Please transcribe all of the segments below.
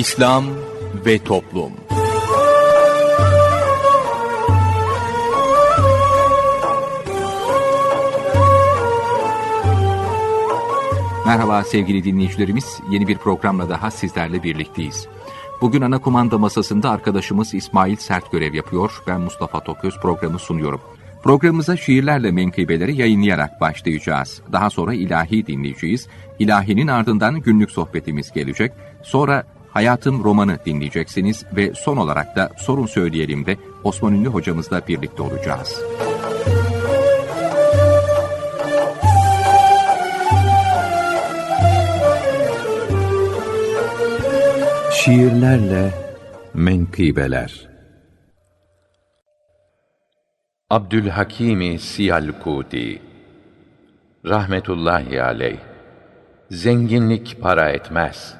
İslam ve Toplum Merhaba sevgili dinleyicilerimiz. Yeni bir programla daha sizlerle birlikteyiz. Bugün ana kumanda masasında arkadaşımız İsmail Sert görev yapıyor. Ben Mustafa Toköz programı sunuyorum. Programımıza şiirlerle menkıbeleri yayınlayarak başlayacağız. Daha sonra ilahi dinleyeceğiz. İlahinin ardından günlük sohbetimiz gelecek. Sonra Hayatım romanı dinleyeceksiniz ve son olarak da sorun söyleyelim de Osman Ünlü hocamızla birlikte olacağız. Şiirlerle Menkıbeler Abdülhakimi Siyalkuti Rahmetullahi aleyh Zenginlik para etmez.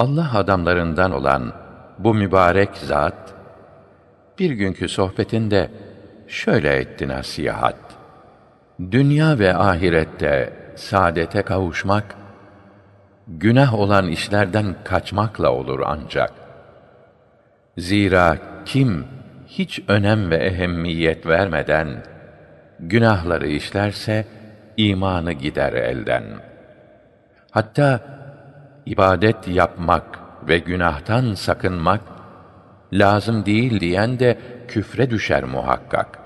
Allah adamlarından olan bu mübarek zat, bir günkü sohbetinde şöyle etti nasihat. Dünya ve ahirette saadete kavuşmak, günah olan işlerden kaçmakla olur ancak. Zira kim hiç önem ve ehemmiyet vermeden günahları işlerse imanı gider elden. Hatta ibadet yapmak ve günahtan sakınmak lazım değil diyen de küfre düşer muhakkak.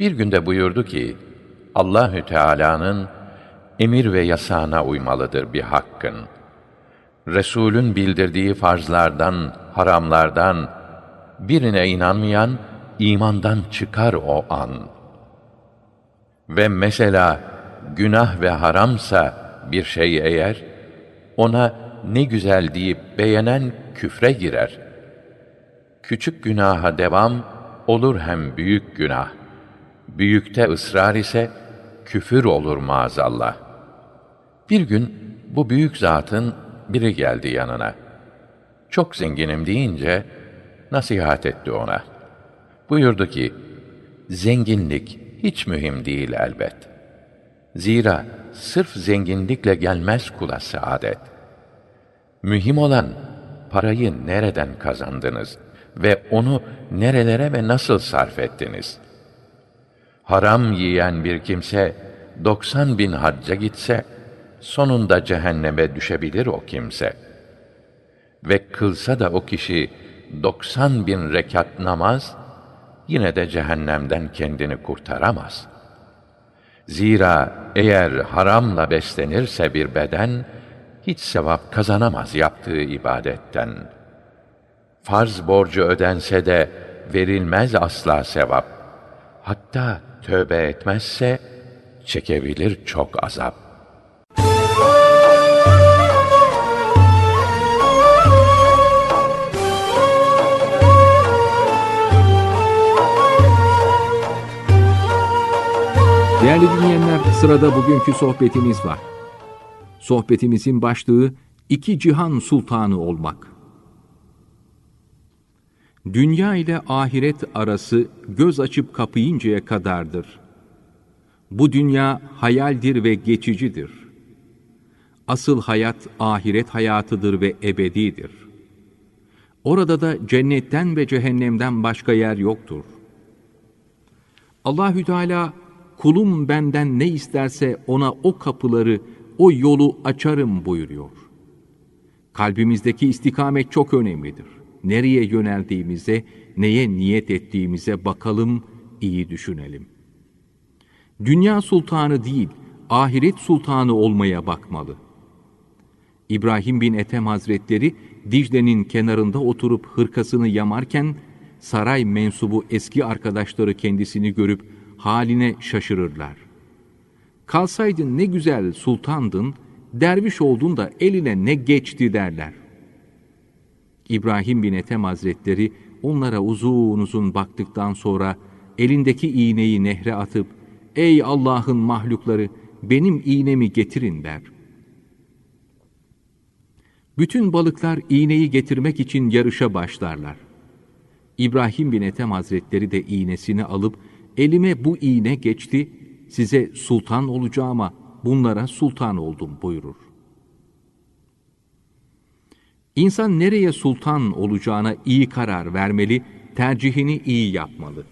Bir günde buyurdu ki Allahü Teala'nın emir ve yasağına uymalıdır bir hakkın. Resulün bildirdiği farzlardan, haramlardan birine inanmayan imandan çıkar o an. Ve mesela günah ve haramsa bir şey eğer ona ne güzel deyip beğenen küfre girer. Küçük günaha devam olur hem büyük günah. Büyükte ısrar ise küfür olur maazallah. Bir gün bu büyük zatın biri geldi yanına. Çok zenginim deyince nasihat etti ona. Buyurdu ki, zenginlik hiç mühim değil elbet. Zira sırf zenginlikle gelmez kula saadet. Mühim olan parayı nereden kazandınız ve onu nerelere ve nasıl sarf ettiniz? Haram yiyen bir kimse 90 bin hacca gitse, sonunda cehenneme düşebilir o kimse. Ve kılsa da o kişi 90 bin rekat namaz, yine de cehennemden kendini kurtaramaz. Zira eğer haramla beslenirse bir beden, hiç sevap kazanamaz yaptığı ibadetten. Farz borcu ödense de verilmez asla sevap. Hatta tövbe etmezse çekebilir çok azap. Değerli dinleyenler, sırada bugünkü sohbetimiz var. Sohbetimizin başlığı iki cihan sultanı olmak. Dünya ile ahiret arası göz açıp kapayıncaya kadardır. Bu dünya hayaldir ve geçicidir. Asıl hayat ahiret hayatıdır ve ebedidir. Orada da cennetten ve cehennemden başka yer yoktur. Allahü Teala kulum benden ne isterse ona o kapıları, o yolu açarım buyuruyor. Kalbimizdeki istikamet çok önemlidir. Nereye yöneldiğimize, neye niyet ettiğimize bakalım, iyi düşünelim. Dünya sultanı değil, ahiret sultanı olmaya bakmalı. İbrahim bin Ethem Hazretleri Dicle'nin kenarında oturup hırkasını yamarken saray mensubu eski arkadaşları kendisini görüp haline şaşırırlar. Kalsaydın ne güzel sultandın, derviş oldun da eline ne geçti derler. İbrahim bin Ethem Hazretleri onlara uzun uzun baktıktan sonra elindeki iğneyi nehre atıp, ''Ey Allah'ın mahlukları, benim iğnemi getirin.'' der. Bütün balıklar iğneyi getirmek için yarışa başlarlar. İbrahim bin Ethem Hazretleri de iğnesini alıp, elime bu iğne geçti, size sultan olacağıma bunlara sultan oldum buyurur. İnsan nereye sultan olacağına iyi karar vermeli, tercihini iyi yapmalı.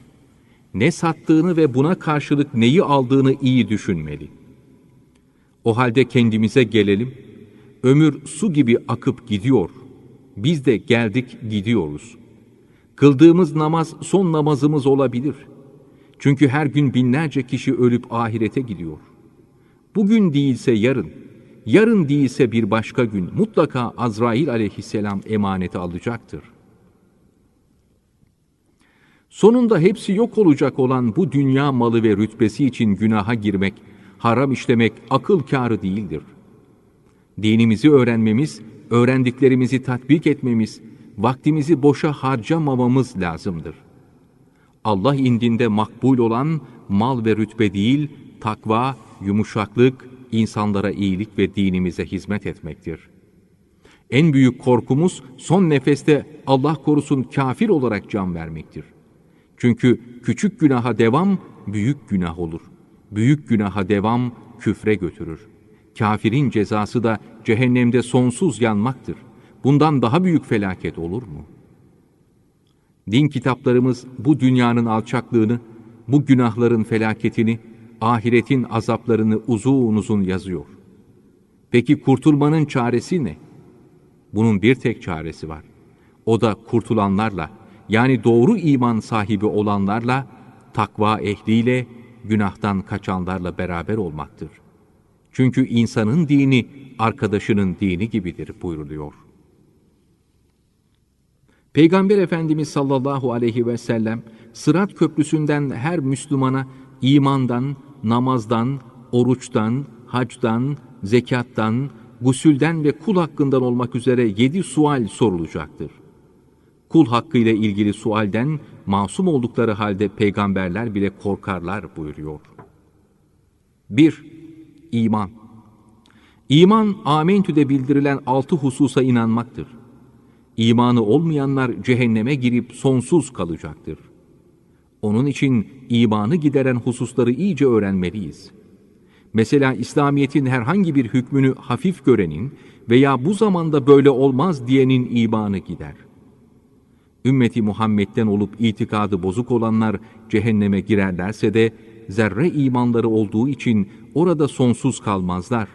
Ne sattığını ve buna karşılık neyi aldığını iyi düşünmeli. O halde kendimize gelelim. Ömür su gibi akıp gidiyor. Biz de geldik gidiyoruz. Kıldığımız namaz son namazımız olabilir. Çünkü her gün binlerce kişi ölüp ahirete gidiyor. Bugün değilse yarın, yarın değilse bir başka gün mutlaka Azrail aleyhisselam emaneti alacaktır. Sonunda hepsi yok olacak olan bu dünya malı ve rütbesi için günaha girmek, haram işlemek akıl kârı değildir. Dinimizi öğrenmemiz, öğrendiklerimizi tatbik etmemiz, vaktimizi boşa harcamamamız lazımdır. Allah indinde makbul olan mal ve rütbe değil, takva, yumuşaklık, insanlara iyilik ve dinimize hizmet etmektir. En büyük korkumuz son nefeste Allah korusun kafir olarak can vermektir. Çünkü küçük günaha devam büyük günah olur. Büyük günaha devam küfre götürür. Kafirin cezası da cehennemde sonsuz yanmaktır. Bundan daha büyük felaket olur mu? Din kitaplarımız bu dünyanın alçaklığını, bu günahların felaketini, ahiretin azaplarını uzun uzun yazıyor. Peki kurtulmanın çaresi ne? Bunun bir tek çaresi var. O da kurtulanlarla, yani doğru iman sahibi olanlarla, takva ehliyle, günahtan kaçanlarla beraber olmaktır. Çünkü insanın dini, arkadaşının dini gibidir buyuruluyor. Peygamber Efendimiz sallallahu aleyhi ve sellem, Sırat Köprüsü'nden her Müslümana imandan, namazdan, oruçtan, hacdan, zekattan, gusülden ve kul hakkından olmak üzere yedi sual sorulacaktır. Kul hakkı ile ilgili sualden masum oldukları halde peygamberler bile korkarlar buyuruyor. 1. İman İman, amentüde bildirilen altı hususa inanmaktır. İmanı olmayanlar cehenneme girip sonsuz kalacaktır. Onun için imanı gideren hususları iyice öğrenmeliyiz. Mesela İslamiyet'in herhangi bir hükmünü hafif görenin veya bu zamanda böyle olmaz diyenin imanı gider. Ümmeti Muhammed'den olup itikadı bozuk olanlar cehenneme girerlerse de zerre imanları olduğu için orada sonsuz kalmazlar.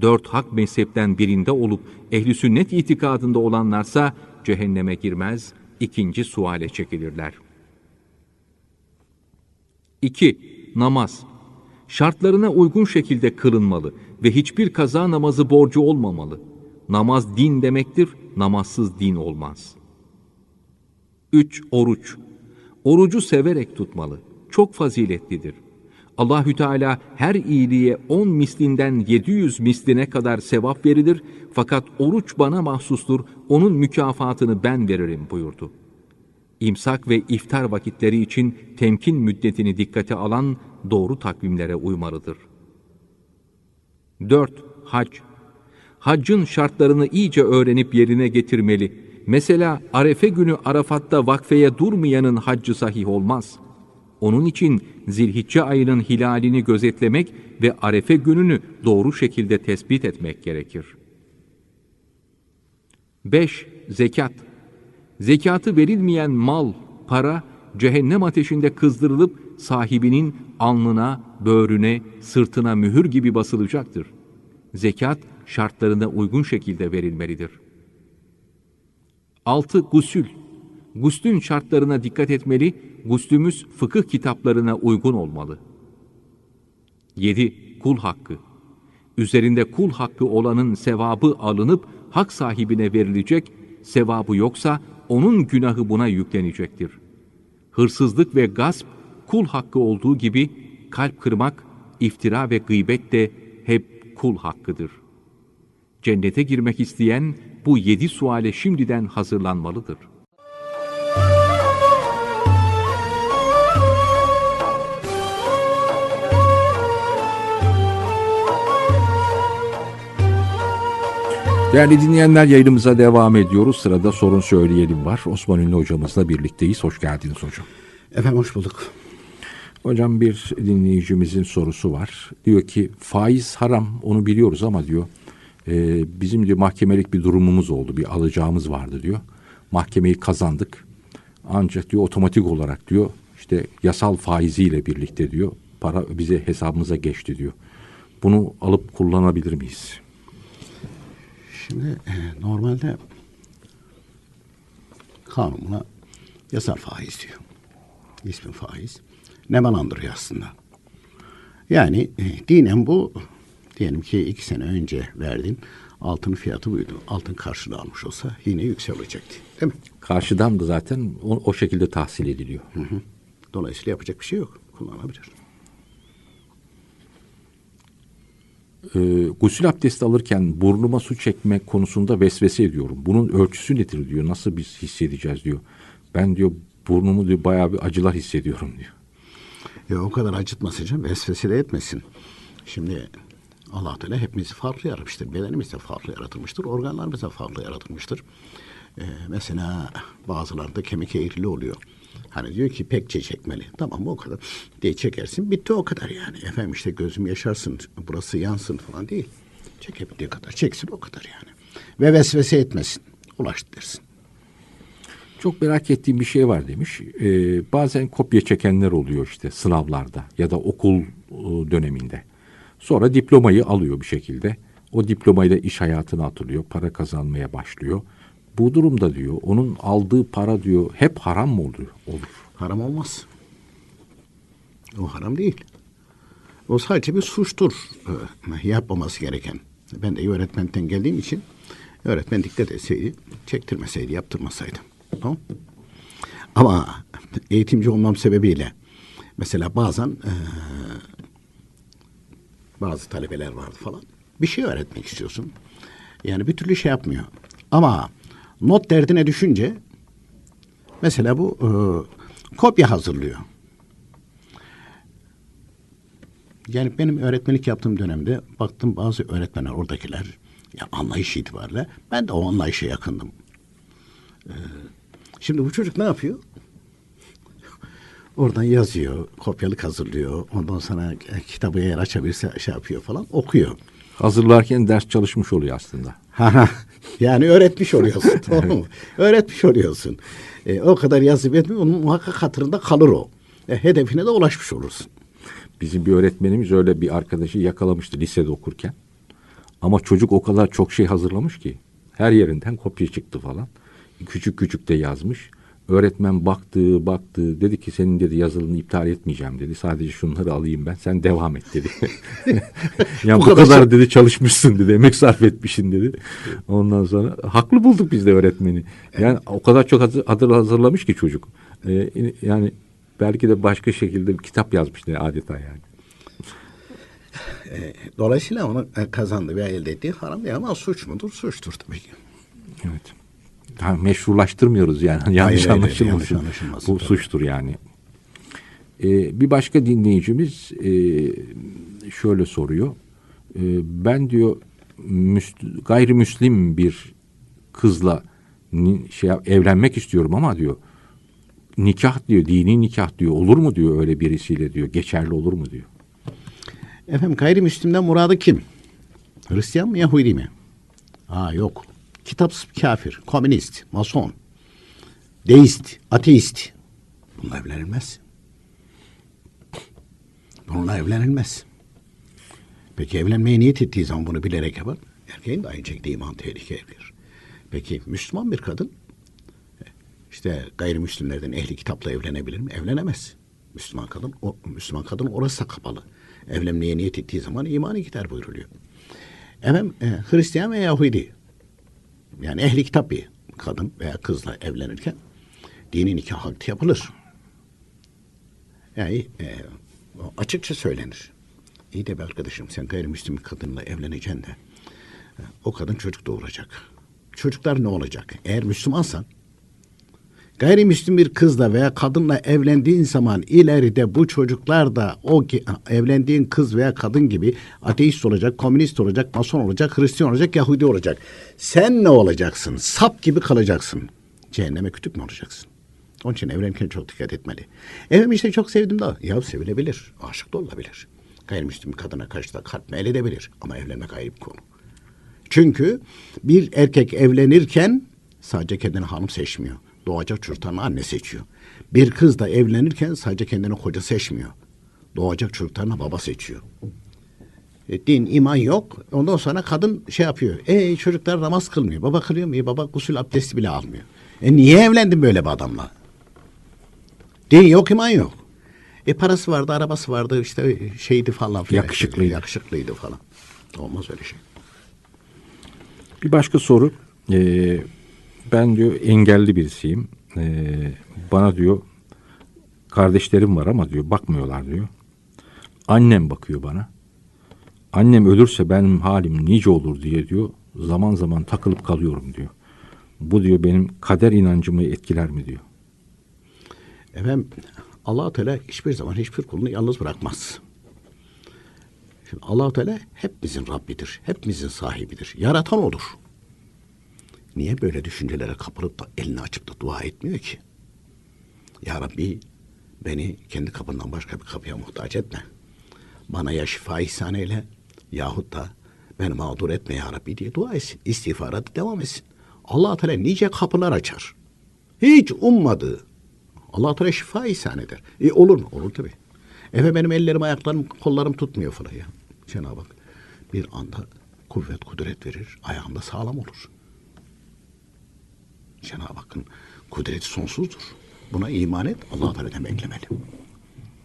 Dört hak mezhepten birinde olup ehli sünnet itikadında olanlarsa cehenneme girmez, ikinci suale çekilirler. 2. Namaz Şartlarına uygun şekilde kılınmalı ve hiçbir kaza namazı borcu olmamalı. Namaz din demektir, namazsız din olmaz. 3. Oruç Orucu severek tutmalı. Çok faziletlidir. Allahü Teala her iyiliğe 10 mislinden 700 misline kadar sevap verilir fakat oruç bana mahsustur, onun mükafatını ben veririm buyurdu. İmsak ve iftar vakitleri için temkin müddetini dikkate alan doğru takvimlere uymalıdır. 4. Hac Haccın şartlarını iyice öğrenip yerine getirmeli. Mesela Arefe günü Arafat'ta vakfeye durmayanın haccı sahih olmaz. Onun için zilhicce ayının hilalini gözetlemek ve Arefe gününü doğru şekilde tespit etmek gerekir. 5. Zekat Zekatı verilmeyen mal, para, cehennem ateşinde kızdırılıp sahibinin alnına, böğrüne, sırtına mühür gibi basılacaktır. Zekat şartlarına uygun şekilde verilmelidir. 6. Gusül Guslün şartlarına dikkat etmeli, guslümüz fıkıh kitaplarına uygun olmalı. 7. Kul hakkı Üzerinde kul hakkı olanın sevabı alınıp hak sahibine verilecek, sevabı yoksa onun günahı buna yüklenecektir. Hırsızlık ve gasp kul hakkı olduğu gibi kalp kırmak, iftira ve gıybet de hep kul hakkıdır. Cennete girmek isteyen bu yedi suale şimdiden hazırlanmalıdır. Değerli dinleyenler yayınımıza devam ediyoruz. Sırada sorun söyleyelim var. Osman Ünlü hocamızla birlikteyiz. Hoş geldiniz hocam. Efendim hoş bulduk. Hocam bir dinleyicimizin sorusu var. Diyor ki faiz haram onu biliyoruz ama diyor E, bizim diyor mahkemelik bir durumumuz oldu. Bir alacağımız vardı diyor. Mahkemeyi kazandık. Ancak diyor otomatik olarak diyor işte yasal faiziyle birlikte diyor para bize hesabımıza geçti diyor. Bunu alıp kullanabilir miyiz? Şimdi e, normalde kanunla yasal faiz diyor. İsmi faiz. Neman andırıyor aslında. Yani e, dinen bu diyelim ki iki sene önce verdin altın fiyatı buydu. Altın karşılığı almış olsa yine yükselecekti. Değil mi? Karşıdan da zaten o, o şekilde tahsil ediliyor. Hı hı. Dolayısıyla yapacak bir şey yok. Kullanabilir. E, gusül abdesti alırken burnuma su çekme konusunda vesvese ediyorum. Bunun ölçüsü nedir diyor. Nasıl biz hissedeceğiz diyor. Ben diyor burnumu diyor bayağı bir acılar hissediyorum diyor. Ya o kadar acıtmasın, vesvese de etmesin. Şimdi Allah Teala hepimizi farklı yaratmıştır. Bedenimiz de farklı yaratılmıştır. Organlarımız da farklı yaratılmıştır. Ee, mesela bazılarında kemik eğrili oluyor. Hani diyor ki pekçe çekmeli. Tamam o kadar diye çekersin. Bitti o kadar yani. Efendim işte gözüm yaşarsın, burası yansın falan değil. Çekebildiği kadar çeksin o kadar yani. Ve vesvese etmesin. Ulaştı dersin. Çok merak ettiğim bir şey var demiş. Ee, bazen kopya çekenler oluyor işte sınavlarda ya da okul e, döneminde. Sonra diplomayı alıyor bir şekilde. O diplomayla iş hayatına atılıyor. Para kazanmaya başlıyor. Bu durumda diyor onun aldığı para diyor hep haram mı oluyor? Olur. Haram olmaz. O haram değil. O sadece bir suçtur. Ee, yapmaması gereken. Ben de öğretmenden geldiğim için öğretmen dikkat etseydi, çektirmeseydi, yaptırmasaydı. Tamam. Ama eğitimci olmam sebebiyle mesela bazen eee, bazı talebeler vardı falan. Bir şey öğretmek istiyorsun. Yani bir türlü şey yapmıyor. Ama not derdine düşünce mesela bu eee, kopya hazırlıyor. Yani benim öğretmenlik yaptığım dönemde baktım bazı öğretmenler oradakiler ya anlayış itibariyle ben de o anlayışa yakındım. Ee, şimdi bu çocuk ne yapıyor? Oradan yazıyor, kopyalık hazırlıyor. Ondan sonra e, kitabı eğer açabilirse şey yapıyor falan okuyor. Hazırlarken ders çalışmış oluyor aslında. Yani öğretmiş oluyorsun tamam mı? Öğretmiş oluyorsun. E, o kadar yazıp etmiyor, onun muhakkak hatırında kalır o. E, hedefine de ulaşmış olursun. Bizim bir öğretmenimiz öyle bir arkadaşı yakalamıştı lisede okurken. Ama çocuk o kadar çok şey hazırlamış ki her yerinden kopya çıktı falan. Küçük küçük de yazmış. Öğretmen baktı baktı dedi ki senin dedi yazılını iptal etmeyeceğim dedi. Sadece şunları alayım ben sen devam et dedi. yani Bu bu, kadar kadar dedi çalışmışsın dedi emek sarf etmişsin dedi. Ondan sonra haklı bulduk biz de öğretmeni. Yani o kadar çok hazır, hazır- hazırlamış ki çocuk. Ee, yani belki de başka şekilde bir kitap yazmıştı adeta yani. Dolayısıyla onu e, kazandı veya elde ettiği haram değil ama suç mudur? Suçtur tabii ki. Evet. Ha, meşrulaştırmıyoruz yani. Yanlış hayır, anlaşılmasın. yanlış anlaşılmasın, Bu tabii. suçtur yani. Ee, bir başka dinleyicimiz e, şöyle soruyor. Ee, ben diyor müst- gayrimüslim bir kızla şey evlenmek istiyorum ama diyor nikah diyor dini nikah diyor olur mu diyor öyle birisiyle diyor geçerli olur mu diyor. Efendim gayrimüslimden muradı kim? Hristiyan mı Yahudi mi? Aa yok. Kitapsız kafir, komünist, mason, deist, ateist. Bununla evlenilmez. Bununla evlenilmez. Peki evlenmeye niyet ettiği zaman bunu bilerek yapar. Erkeğin de aynı şekilde iman tehlikeye girer. Peki Müslüman bir kadın işte gayrimüslimlerden ehli kitapla evlenebilir mi? Evlenemez. Müslüman kadın o Müslüman kadın orası da kapalı. Evlenmeye niyet ettiği zaman imanı gider buyruluyor. Efendim e, Hristiyan ve Yahudi yani ehli kitap kadın veya kızla evlenirken dini nikah akdi yapılır. Yani e, açıkça söylenir. İyi de be arkadaşım sen gayrimüslim bir kadınla evleneceksin de e, o kadın çocuk doğuracak. Çocuklar ne olacak? Eğer Müslümansan Gayrimüslim bir kızla veya kadınla evlendiğin zaman ileride bu çocuklar da o ki- evlendiğin kız veya kadın gibi ateist olacak, komünist olacak, mason olacak, Hristiyan olacak, Yahudi olacak. Sen ne olacaksın? Sap gibi kalacaksın. Cehenneme kütük mü olacaksın? Onun için evlenirken çok dikkat etmeli. Evim işte çok sevdim da. Ya sevilebilir. Aşık da olabilir. Gayrimüslim kadına karşı da kalp meyledebilir. Ama evlenmek ayrı bir konu. Çünkü bir erkek evlenirken sadece kendine hanım seçmiyor. Doğacak çocuklarını anne seçiyor. Bir kız da evlenirken sadece kendine koca seçmiyor. Doğacak çocuklarına baba seçiyor. E, din, iman yok. Ondan sonra kadın şey yapıyor. E çocuklar namaz kılmıyor. Baba kılıyor mu? E, baba gusül abdesti bile almıyor. E niye evlendin böyle bir adamla? Din yok, iman yok. E parası vardı, arabası vardı, işte şeydi falan filan. Yakışıklıydı. Yakışıklıydı falan. Olmaz öyle şey. Bir başka soru. Ee, ben diyor engelli birisiyim. Ee, bana diyor kardeşlerim var ama diyor bakmıyorlar diyor. Annem bakıyor bana. Annem ölürse benim halim nice olur diye diyor. Zaman zaman takılıp kalıyorum diyor. Bu diyor benim kader inancımı etkiler mi diyor. Efendim allah Teala hiçbir zaman hiçbir kulunu yalnız bırakmaz. Şimdi allah Teala hepimizin Rabbidir. Hepimizin sahibidir. Yaratan olur. Niye böyle düşüncelere kapılıp da elini açıp da dua etmiyor ki? Ya Rabbi beni kendi kapından başka bir kapıya muhtaç etme. Bana ya şifa ihsan eyle yahut da beni mağdur etme ya Rabbi diye dua etsin. İstiğfara devam etsin. allah Teala nice kapılar açar. Hiç ummadığı, Allah Teala şifa ihsan eder. E olur mu? Olur tabii. Efe benim ellerim, ayaklarım, kollarım tutmuyor falan ya. Cenab-ı Hak bir anda kuvvet, kudret verir. Ayağımda sağlam olur. Cenab-ı Hakk'ın kudreti sonsuzdur. Buna iman et, Allah Teala'dan beklemeli.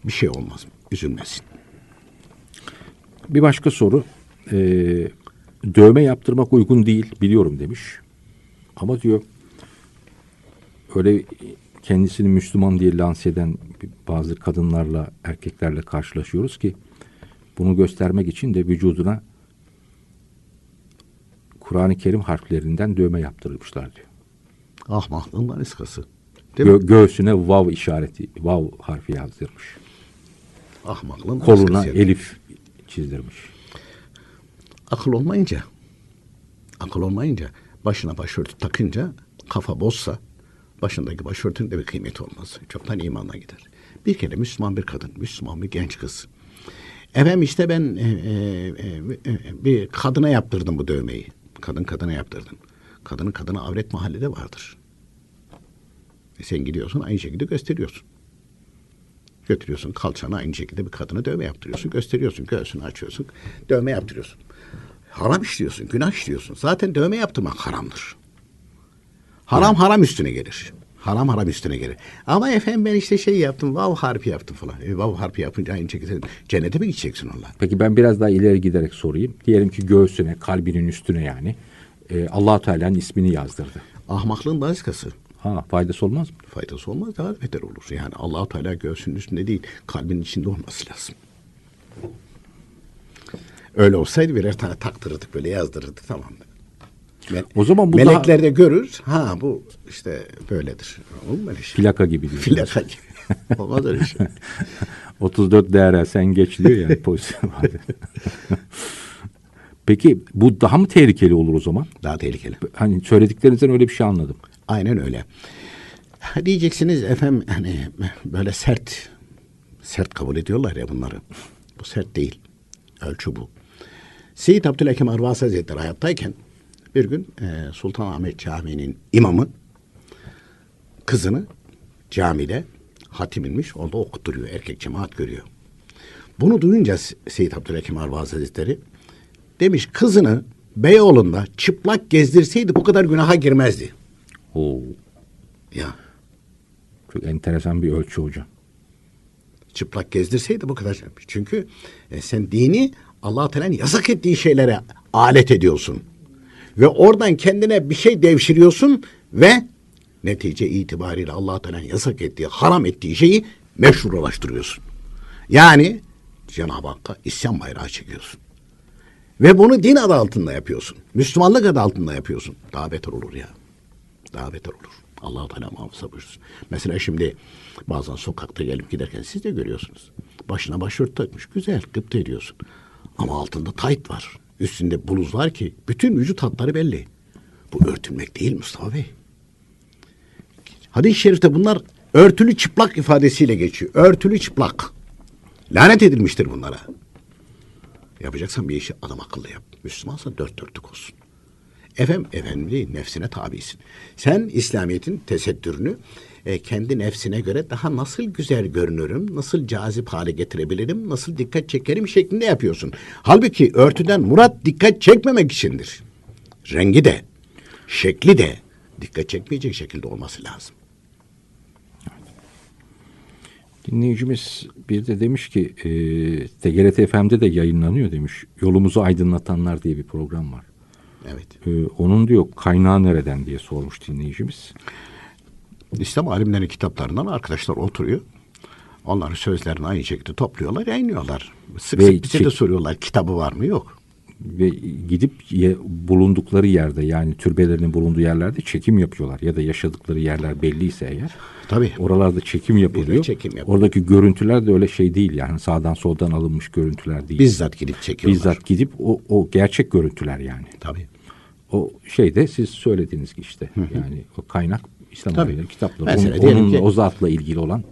Bir şey olmaz. Üzülmesin. Bir başka soru. Ee, dövme yaptırmak uygun değil biliyorum demiş. Ama diyor öyle kendisini Müslüman diye lanse eden bazı kadınlarla erkeklerle karşılaşıyoruz ki bunu göstermek için de vücuduna Kur'an-ı Kerim harflerinden dövme yaptırmışlar diyor. Ahmaklığın daniskası. Değil mi? Gö- göğsüne vav işareti, vav harfi yazdırmış. Ahmaklığın Koluna daniskası. elif çizdirmiş. Akıl olmayınca, akıl olmayınca başına başörtü takınca kafa bozsa başındaki başörtünün de bir kıymeti olmaz. Çoktan imanla gider. Bir kere Müslüman bir kadın, Müslüman bir genç kız. Efendim işte ben e, e, e, e, bir kadına yaptırdım bu dövmeyi. Kadın kadına yaptırdım. Kadının kadına avret mahallede vardır. E sen gidiyorsun aynı şekilde gösteriyorsun. Götürüyorsun kalçana aynı şekilde bir kadına dövme yaptırıyorsun. Gösteriyorsun göğsünü açıyorsun. Dövme yaptırıyorsun. Haram işliyorsun, günah işliyorsun. Zaten dövme yaptırmak haramdır. Haram haram üstüne gelir. Haram haram üstüne gelir. Ama efendim ben işte şey yaptım, vav harfi yaptım falan. E, vav harfi yapınca aynı şekilde cennete mi gideceksin onunla? Peki ben biraz daha ileri giderek sorayım. Diyelim ki göğsüne, kalbinin üstüne yani e, allah Teala'nın ismini yazdırdı. Ahmaklığın daniskası. Ha faydası olmaz mı? Faydası olmaz daha beter olur. Yani allah Teala göğsünün üstünde değil, kalbin içinde olması lazım. Öyle olsaydı birer tane taktırırdık böyle yazdırırdık tamam mı? Me- O zaman bu Melekler de görür. Ha bu işte böyledir. Olur mu öyle şey? Plaka gibi diyor. Plaka gibi. Olmaz öyle şey. 34 değer sen geç diyor yani pozisyon. Peki bu daha mı tehlikeli olur o zaman? Daha tehlikeli. Hani söylediklerinizden öyle bir şey anladım. Aynen öyle. Diyeceksiniz efendim hani böyle sert sert kabul ediyorlar ya bunları. Bu sert değil. Ölçü bu. Seyit Abdülhakim Arvasi Hazretleri hayattayken bir gün e, Sultanahmet Camii'nin imamı kızını camide hatim inmiş orada okutturuyor. Erkek cemaat görüyor. Bunu duyunca Se- Seyit Abdülhakim Arvasi Hazretleri demiş kızını Beyoğlu'nda çıplak gezdirseydi bu kadar günaha girmezdi. Oo, Ya çok enteresan bir ölçü hocam. çıplak gezdirseydi bu kadar. Çünkü e, sen dini allah Teala'nın yasak ettiği şeylere alet ediyorsun. Ve oradan kendine bir şey devşiriyorsun ve netice itibariyle allah Teala'nın yasak ettiği, haram ettiği şeyi meşrulaştırıyorsun. Yani Cenab-ı Hakk'a isyan bayrağı çekiyorsun. Ve bunu din adı altında yapıyorsun. Müslümanlık adı altında yapıyorsun. Daha beter olur ya. Daha beter olur. allah Teala muhafaza buyursun. Mesela şimdi bazen sokakta gelip giderken siz de görüyorsunuz. Başına başörtü takmış. Güzel gıpta ediyorsun. Ama altında tayt var. Üstünde bluz var ki bütün vücut hatları belli. Bu örtünmek değil Mustafa Bey. Hadis-i şerifte bunlar örtülü çıplak ifadesiyle geçiyor. Örtülü çıplak. Lanet edilmiştir bunlara. Yapacaksan bir işi adam akıllı yap. Müslümansan dört dörtlük olsun. Efem, efendi nefsine tabisin. Sen İslamiyet'in tesettürünü e, kendi nefsine göre daha nasıl güzel görünürüm, nasıl cazip hale getirebilirim, nasıl dikkat çekerim şeklinde yapıyorsun. Halbuki örtüden murat dikkat çekmemek içindir. Rengi de, şekli de dikkat çekmeyecek şekilde olması lazım. Dinleyicimiz bir de demiş ki e, TGRT FM'de de yayınlanıyor demiş. Yolumuzu aydınlatanlar diye bir program var. Evet. E, onun diyor kaynağı nereden diye sormuş dinleyicimiz. İslam alimlerinin kitaplarından arkadaşlar oturuyor. Onların sözlerini aynı şekilde topluyorlar, yayınlıyorlar. Sık Ve sık bize de çek- soruyorlar kitabı var mı? Yok. Ve gidip ye- bulundukları yerde yani türbelerinin bulunduğu yerlerde çekim yapıyorlar. Ya da yaşadıkları yerler belliyse eğer. Tabii. Oralarda çekim yapılıyor. çekim yapılıyor. Oradaki görüntüler de öyle şey değil yani sağdan soldan alınmış görüntüler değil. Bizzat gidip çekiyorlar. Bizzat gidip o, o gerçek görüntüler yani. Tabii. O şey de siz söylediğiniz işte. Yani o kaynak İslam Tabii. kitapları. Mesela Onun, diyelim ki- o zatla ilgili olan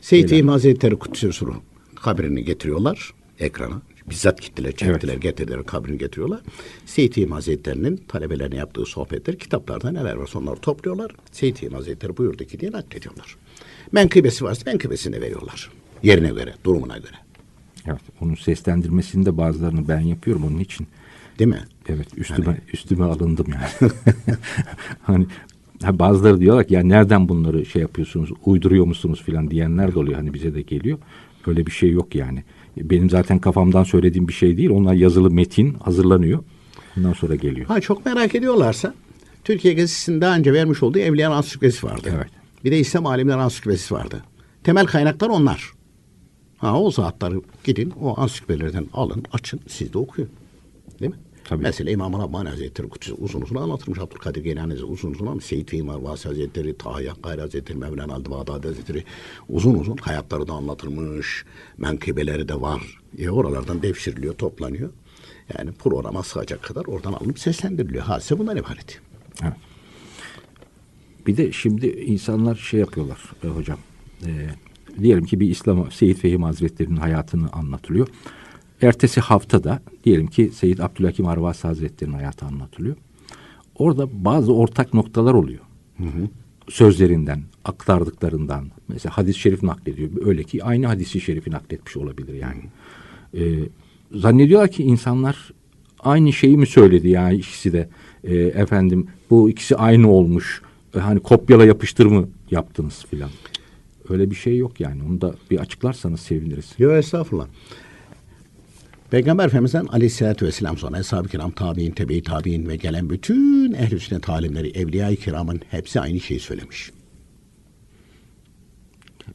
Seyyid İmam Hazretleri suru kabrini getiriyorlar ekrana. Bizzat gittiler, çektiler, getirdiler, kabrini getiriyorlar. Seyyid İmam Hazretleri'nin talebelerine yaptığı sohbetler, kitaplarda neler varsa onları topluyorlar. Seyyid İmam Hazretleri buyurdu ki diye naklediyorlar. Menkıbesi varsa menkıbesini veriyorlar. Yerine göre, durumuna göre. evet, onun seslendirmesini de bazılarını ben yapıyorum onun için. Değil mi? Evet üstüme üstüme alındım yani. hani ha, bazıları diyorlar ki ya nereden bunları şey yapıyorsunuz uyduruyor musunuz filan diyenler de oluyor hani bize de geliyor. Öyle bir şey yok yani. Benim zaten kafamdan söylediğim bir şey değil. Onlar yazılı metin hazırlanıyor. Ondan sonra geliyor. Ha çok merak ediyorlarsa Türkiye Gazetesi'nin daha önce vermiş olduğu Evliya Ansiklopedisi vardı. Evet. Bir de İslam Alimler Ansiklopedisi vardı. Temel kaynaklar onlar. Ha o zatları gidin o ansiklopedilerden alın açın siz de okuyun. Değil mi? Tabii. Mesela İmam-ı Rabbani Hazretleri Kudüs'ü uzun uzun anlatılmış. Abdülkadir Geylani Hazretleri uzun uzun ama Seyyid Fehim Arvasi Hazretleri, Taha Yakkari Hazretleri, Mevlana Aldı Bağdadi Hazretleri uzun uzun hayatları da anlatılmış. Menkıbeleri de var. E oralardan devşiriliyor, toplanıyor. Yani programa sığacak kadar oradan alınıp seslendiriliyor. Hadise bundan ibaret. Evet. Bir de şimdi insanlar şey yapıyorlar e, hocam. E, diyelim ki bir İslam Seyyid Fehim Hazretleri'nin hayatını anlatılıyor. Ertesi haftada diyelim ki Seyyid Abdülhakim Arvasi Hazretleri'nin hayatı anlatılıyor. Orada bazı ortak noktalar oluyor. Sözlerinden, aktardıklarından. Mesela hadis-i şerif naklediyor. Öyle ki aynı hadisi şerifi nakletmiş olabilir yani. E, zannediyorlar ki insanlar aynı şeyi mi söyledi yani ikisi de E, efendim bu ikisi aynı olmuş E, hani kopyala yapıştır mı yaptınız filan öyle bir şey yok yani onu da bir açıklarsanız seviniriz. Yok estağfurullah. Peygamber Efendimiz'den aleyhissalatü vesselam sonra Eshab-ı Kiram, tabi'in, tebe-i tabi'in ve gelen bütün ehl-i sünnet alimleri, evliya-i kiramın hepsi aynı şeyi söylemiş.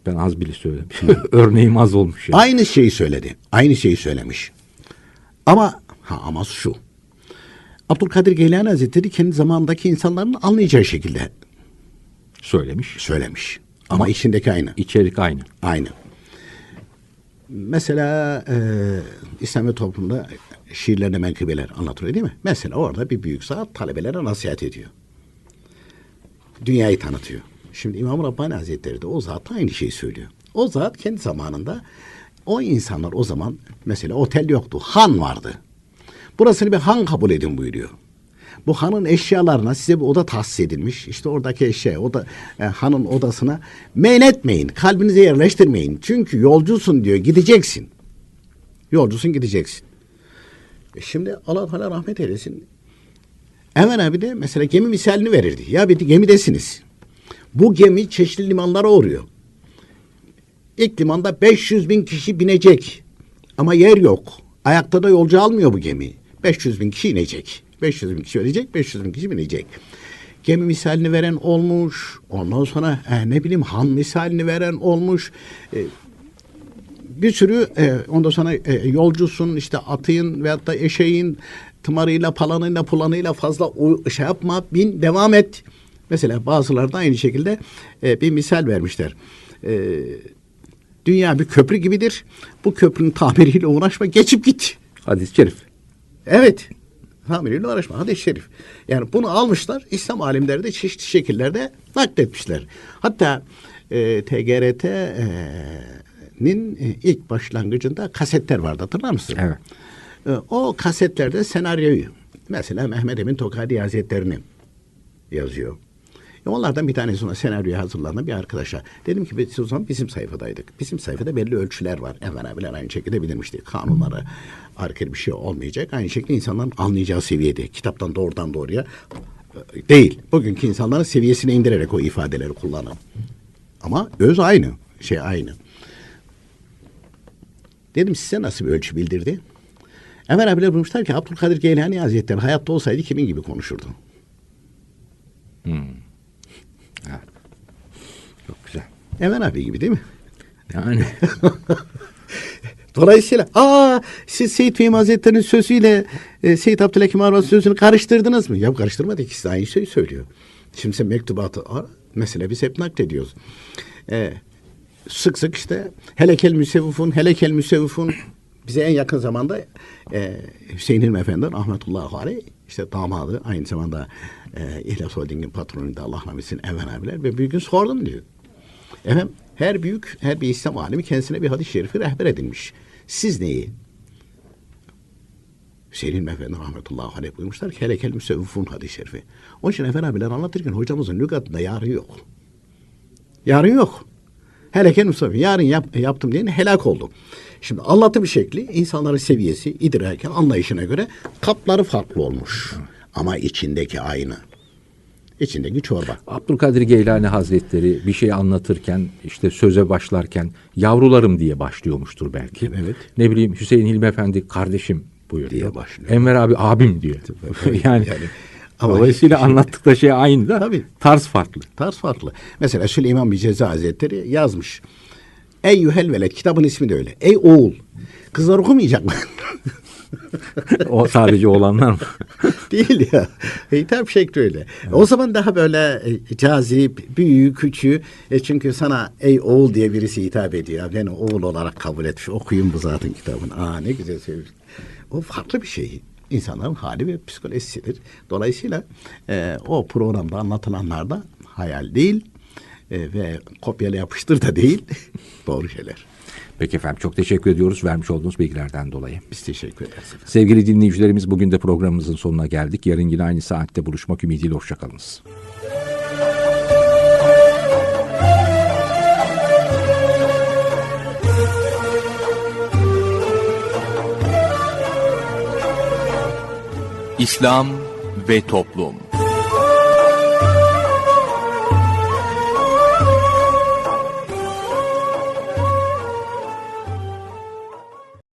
Ben az bile söylemiş. Örneğim az olmuş yani. Aynı şeyi söyledi. Aynı şeyi söylemiş. Ama ha ama şu. Abdülkadir Geylani Hazretleri kendi zamanındaki insanların anlayacağı şekilde Söylemiş. söylemiş. Ama, içindeki aynı. İçerik aynı. Aynı. Mesela e, İslami toplumda şiirlerine menkıbeler anlatılıyor değil mi? Mesela orada bir büyük zat talebelere nasihat ediyor. Dünyayı tanıtıyor. Şimdi İmam Rabbani Hazretleri de o zat aynı şeyi söylüyor. O zat kendi zamanında o insanlar o zaman mesela otel yoktu. Han vardı. Burasını bir han kabul edin buyuruyor. Bu hanın eşyalarına size bir oda tahsis edilmiş. İşte oradaki eşya, oda, e, hanın odasına meyletmeyin, kalbinize yerleştirmeyin. Çünkü yolcusun diyor, gideceksin. Yolcusun gideceksin. E şimdi Allah Teala rahmet eylesin. Hemen abi de mesela gemi misalini verirdi. Ya bir gemidesiniz. Bu gemi çeşitli limanlara uğruyor. İlk limanda 500 bin kişi binecek. Ama yer yok. Ayakta da yolcu almıyor bu gemi. 500 bin kişi inecek. 500 bin kişi ölecek, 500 bin kişi binecek. Gemi misalini veren olmuş. Ondan sonra e, ne bileyim han misalini veren olmuş. E, bir sürü e, ondan sonra e, yolcusun işte atıyın veyahut da eşeğin tımarıyla palanıyla pulanıyla fazla o, şey yapma bin devam et. Mesela bazıları da aynı şekilde e, bir misal vermişler. E, dünya bir köprü gibidir. Bu köprünün tamiriyle uğraşma geçip git. Hadis-i şerif. Evet. Tamiriyle uğraşma. Hadis-i şerif. Yani bunu almışlar. İslam alimleri de çeşitli şekillerde nakletmişler. Hatta e, TGRT'nin e, ilk başlangıcında kasetler vardı hatırlar mısın? Evet. E, o kasetlerde senaryoyu Mesela Mehmet Emin Tokadi Hazretleri'ni yazıyor. E onlardan bir tanesi ona senaryoya hazırlanan bir arkadaşa. Dedim ki biz o zaman bizim sayfadaydık. Bizim sayfada belli ölçüler var. Evvel abiler aynı şekilde bilirmişti. Kanunlara aykırı bir şey olmayacak. Aynı şekilde insanların anlayacağı seviyede. Kitaptan doğrudan doğruya e, değil. Bugünkü insanların seviyesine indirerek o ifadeleri kullanın. Ama öz aynı. Şey aynı. Dedim size nasıl bir ölçü bildirdi? Ömer abiler bulmuşlar ki Abdülkadir Geylani Hazretleri hayatta olsaydı kimin gibi konuşurdu? Çok Ömer abi gibi değil mi? Yani Dolayısıyla aa siz Seyit Fehmi Hazretleri'nin sözüyle e, Seyit Abdülhakim Arvaz sözünü karıştırdınız mı? Ya karıştırmadı ikisi de aynı şeyi söylüyor. Şimdi sen mektubatı ara, mesela biz hep naklediyoruz. E, sık sık işte helekel müsevvifun, helekel müsevvifun bize en yakın zamanda e, Hüseyin Hilmi Efendi rahmetullahi aleyh işte damadı aynı zamanda e, İhlas Holding'in patronuydu Allah rahmet eylesin abiler ve bir gün sordum diyor. Efendim her büyük, her bir İslam alimi kendisine bir hadis-i şerifi rehber edinmiş. Siz neyi? İlmi Efendi rahmetullahi aleyh buyurmuşlar ki helekel müsevvifun hadis-i şerifi. Onun için Efendi abiler anlatırken hocamızın lügatında yarın yok. Yarın yok. Helekel müsevvif. Yarın yap, yaptım diye helak oldu. Şimdi anlatım şekli insanların seviyesi, idraki, anlayışına göre kapları farklı olmuş. Ama içindeki aynı. İçindeki çorba. Abdülkadir Geylani Hazretleri bir şey anlatırken işte söze başlarken yavrularım diye başlıyormuştur belki. Evet. Ne bileyim Hüseyin Hilmi Efendi kardeşim buyuruyor. Diye başlıyor. Enver abi abim diyor. yani, Yani ama dolayısıyla şimdi- anlattıkları şey aynı da Tabii. tarz farklı. Tarz farklı. Mesela Süleyman bir Ceza Hazretleri yazmış. Ey yühel veled kitabın ismi de öyle. Ey oğul. Kızlar okumayacak mı? O sadece olanlar mı? Değil ya. Hitap şekli öyle. O zaman daha böyle e, cazip, büyüğü, küçüğü. E çünkü sana ey oğul diye birisi hitap ediyor. Beni oğul olarak kabul etmiş. Okuyun bu zaten kitabını. Aa ne güzel söylemiş. O farklı bir şey. İnsanların hali ve psikolojisidir. Dolayısıyla e, o programda anlatılanlar da hayal değil e, ve kopyala yapıştır da değil. Doğru şeyler. Peki efendim çok teşekkür ediyoruz vermiş olduğunuz bilgilerden dolayı. Biz teşekkür ederiz. efendim. Sevgili dinleyicilerimiz bugün de programımızın sonuna geldik. Yarın yine aynı saatte buluşmak ümidiyle hoşçakalınız. İslam ve Toplum